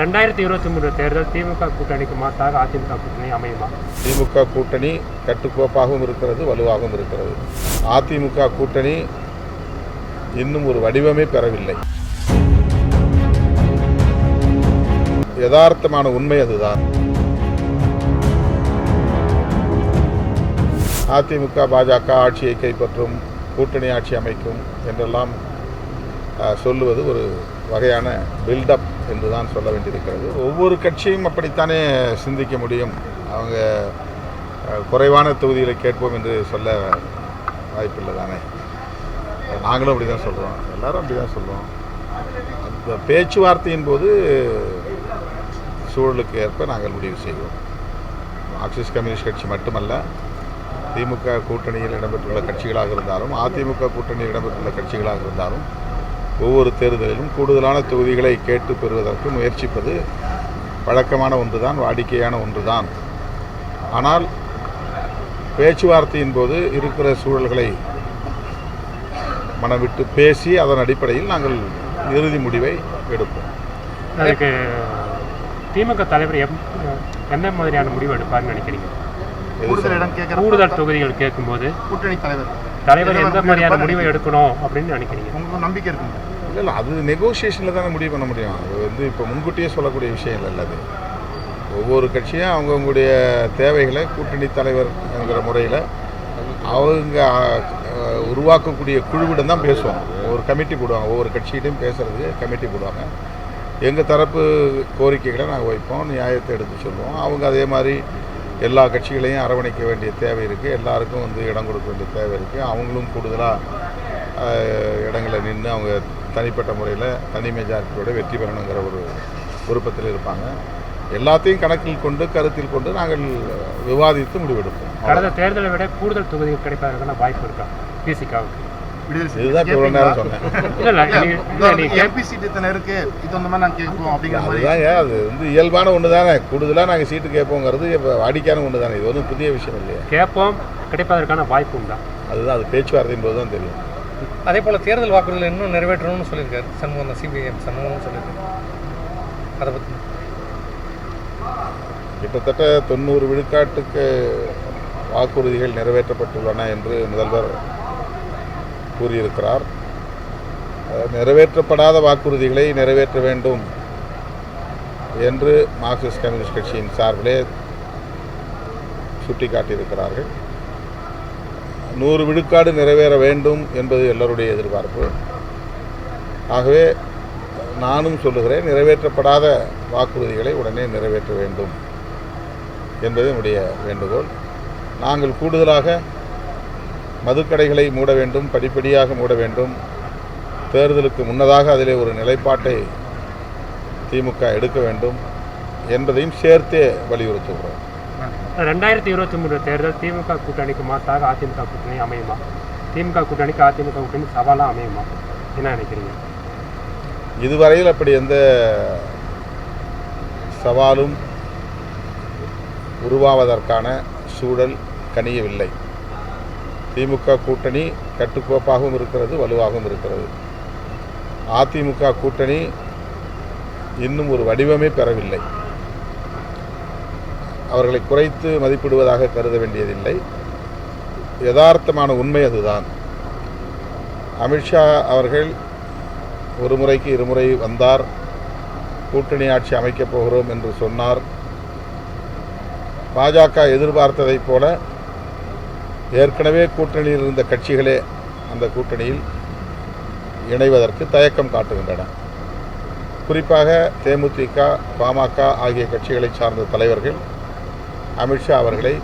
ரெண்டாயிரத்தி இருபத்தி மூணு தேர்தல் திமுக கூட்டணிக்கு மாற்றாக அதிமுக கூட்டணி அமையுமா? திமுக கூட்டணி கட்டுக்கோப்பாகவும் இருக்கிறது வலுவாகவும் இருக்கிறது. அதிமுக கூட்டணி இன்னும் ஒரு வடிவமே பெறவில்லை. யதார்த்தமான உண்மை அதுதான். அதிமுக பாஜக ஆட்சியை கைப்பற்றும் கூட்டணி ஆட்சி அமைக்கும் என்றெல்லாம் சொல்லுவது ஒரு வகையான பில்டப் என்று தான் சொல்ல வேண்டியிருக்கிறது. ஒவ்வொரு கட்சியும் அப்படித்தானே சிந்திக்க முடியும். அவங்க குறைவான தொகுதிகளை கேட்போம் என்று சொல்ல வாய்ப்பில்லை தானே? நாங்களும் அப்படி தான் சொல்கிறோம் எல்லாரும் அப்படி தான் சொல்கிறோம் அந்த பேச்சுவார்த்தையின் போது சூழலுக்கு ஏற்ப நாங்கள் முடிவு செய்வோம். மார்க்சிஸ்ட் கம்யூனிஸ்ட் கட்சி மட்டுமல்ல திமுக கூட்டணியில் இடம்பெற்றுள்ள கட்சிகளாக இருந்தாலும் அதிமுக கூட்டணியில் இடம்பெற்றுள்ள கட்சிகளாக இருந்தாலும் ஒவ்வொரு தேர்தலிலும் கூடுதலான தொகுதிகளை கேட்டு பெறுவதற்கு முயற்சிப்பது வழக்கமான ஒன்றுதான் வாடிக்கையான ஒன்றுதான். ஆனால் பேச்சுவார்த்தையின் போது இருக்கிற சூழல்களை மனவிட்டு பேசி அதன் அடிப்படையில் நாங்கள் இறுதி முடிவை எடுப்போம். அதுக்கு திமுக தலைவர் எம் எந்த மாதிரியான முடிவு எடுப்பார்னு நினைக்கிறீங்க? கூடுதல் தொகுதிகள் கேட்கும்போது? கூட்டணி தலைவர். தலைவர் எந்த மாதிரியான முடிவை எடுக்கணும் அப்படின்னு நினைக்கிறீங்க? உங்களுக்கு நம்பிக்கை இருக்குங்க இல்லை இல்லை அது நெகோசியேஷனில் தானே முடிவு பண்ண முடியும். அது வந்து இப்போ முன்கூட்டியே சொல்லக்கூடிய விஷயம் இல்லை அது. ஒவ்வொரு கட்சியும் அவங்கவுங்களுடைய தேவைகளை கூட்டணி தலைவர் என்கிற முறையில் அவங்க உருவாக்கக்கூடிய குழுவிடம் தான் பேசுவாங்க. ஒரு கமிட்டி போடுவாங்க. ஒவ்வொரு கட்சியிட்டையும் பேசுகிறதுக்கு கமிட்டி போடுவாங்க. எங்கள் தரப்பு கோரிக்கைகளை நாங்கள் வைப்போம் நியாயத்தை எடுத்து சொல்லுவோம். அவங்க அதே மாதிரி எல்லா கட்சிகளையும் அரவணைக்க வேண்டிய தேவை இருக்குது எல்லாருக்கும் வந்து இடம் கொடுக்க வேண்டிய தேவை இருக்குது அவங்களும் கூடுதலாக இடங்களை நின்று அவங்க தனிப்பட்ட முறையில் தனி மெஜாரிட்டியோட வெற்றி பெறணுங்கிற ஒரு விருப்பத்தில் இருப்பாங்க. எல்லாத்தையும் கணக்கில் கொண்டு கருத்தில் கொண்டு நாங்கள் விவாதித்து முடிவெடுப்போம். கடந்த தேர்தலை விட கூடுதல் தொகுதிகள் கிடைப்பதற்கான வாய்ப்பு இருக்கா? பிசிகாவுக்கு இதுதான் இவ்வளோ நேரம் சொன்னேன். இல்லை இல்லை நீங்க- இல்லை நீங்கள் எம்பி சீட் இத்தனை இருக்கு. இது அந்த மாதிரி நாங்கள் கேட்போம் அப்படிங்கிற மாதிரி. அதுதாங்க அது வந்து இயல்பான ஒன்று தானே கூடுதலாக நாங்கள் சீட்டு கேட்போங்கிறது இப்போ வாடிக்கையான ஒன்று தானே இது ஒன்றும் புதிய விஷயம் இல்லையா. கேட்போம் கிடைப்பதற்கான வாய்ப்பு உண்டா? அதுதான் அது பேச்சுவார்த்தையின் போது தான் தெரியும். அதே போல் தேர்தல் வாக்குறுதிகள் இன்னும் நிறைவேற்றணும்னு சொல்லியிருக்காரு. சண்முகம் சிபிஎம் சண்முகம் சொல்லியிருக்காரு அதை பற்றி கிட்டத்தட்ட தொண்ணூறு விழுக்காட்டுக்கு வாக்குறுதிகள் நிறைவேற்றப்பட்டுள்ளன என்று முதல்வர் கூறியிருக்கிறார். நிறைவேற்றப்படாத வாக்குறுதிகளை நிறைவேற்ற வேண்டும் என்று மார்க்சிஸ்ட் கம்யூனிஸ்ட் கட்சியின் சார்பிலே சுட்டிக்காட்டியிருக்கிறார்கள். நூறு விழுக்காடு நிறைவேற வேண்டும் என்பது எல்லோருடைய எதிர்பார்ப்பு. ஆகவே நானும் சொல்லுகிறேன் நிறைவேற்றப்படாத வாக்குறுதிகளை உடனே நிறைவேற்ற வேண்டும் என்பது என்னுடைய வேண்டுகோள். நாங்கள் கூடுதலாக மதுக்கடைகளை மூட வேண்டும் படிப்படியாக மூட வேண்டும். தேர்தலுக்கு முன்னதாக அதிலே ஒரு நிலைப்பாட்டை திமுக எடுக்க வேண்டும் என்பதையும் சேர்த்தே வலியுறுத்துகிறோம். ரெண்டாயிரத்தி இருபத்தி மூணு தேர்தல் திமுக கூட்டணிக்கு மாற்றாக அதிமுக கூட்டணி அமையுமா? திமுக கூட்டணிக்கு அதிமுக கூட்டணி சவாலாக அமையுமா? என்ன நினைக்கிறீங்க? இதுவரையில் அப்படி எந்த சவாலும் உருவாவதற்கான சூழல் கனியவில்லை. திமுக கூட்டணி கட்டுக்கோப்பாகவும் இருக்கிறது வலுவாகவும் இருக்கிறது. அதிமுக கூட்டணி இன்னும் ஒரு வடிவமே பெறவில்லை. அவர்களை குறைத்து மதிப்பிடுவதாக கருத வேண்டியதில்லை. யதார்த்தமான உண்மை அதுதான். அமித்ஷா அவர்கள் ஒரு முறைக்கு இருமுறை வந்தார். கூட்டணி ஆட்சி அமைக்கப் போகிறோம் என்று சொன்னார். பாஜக எதிர்பார்த்ததைப் போல ஏற்கனவே கூட்டணியில் இருந்த கட்சிகளே அந்த கூட்டணியில் இணைவதற்கு தயக்கம் காட்டுகின்றன. குறிப்பாக தேமுதிக பாமக ஆகிய கட்சிகளை சார்ந்த தலைவர்கள் அமித்ஷா அவர்களை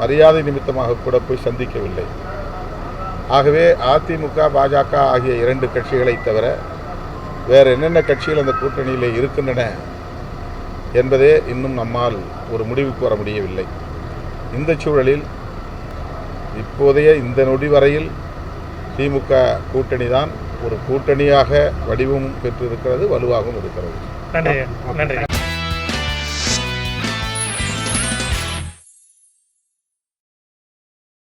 மரியாதை நிமித்தமாக கூட போய் சந்திக்கவில்லை. ஆகவே அதிமுக பாஜக ஆகிய இரண்டு கட்சிகளை தவிர வேறு என்னென்ன கட்சிகள் அந்த கூட்டணியில் இருக்கின்றன என்பதே இன்னும் நம்மால் ஒரு முடிவுக்கு வர முடியவில்லை. இந்த சூழலில் இப்போதைய இந்த நொடி வரையில் திமுக கூட்டணி தான் ஒரு கூட்டணியாக வடிவம் பெற்றிருக்கிறது வலுவாகவும் இருக்கிறது. நன்றி நன்றி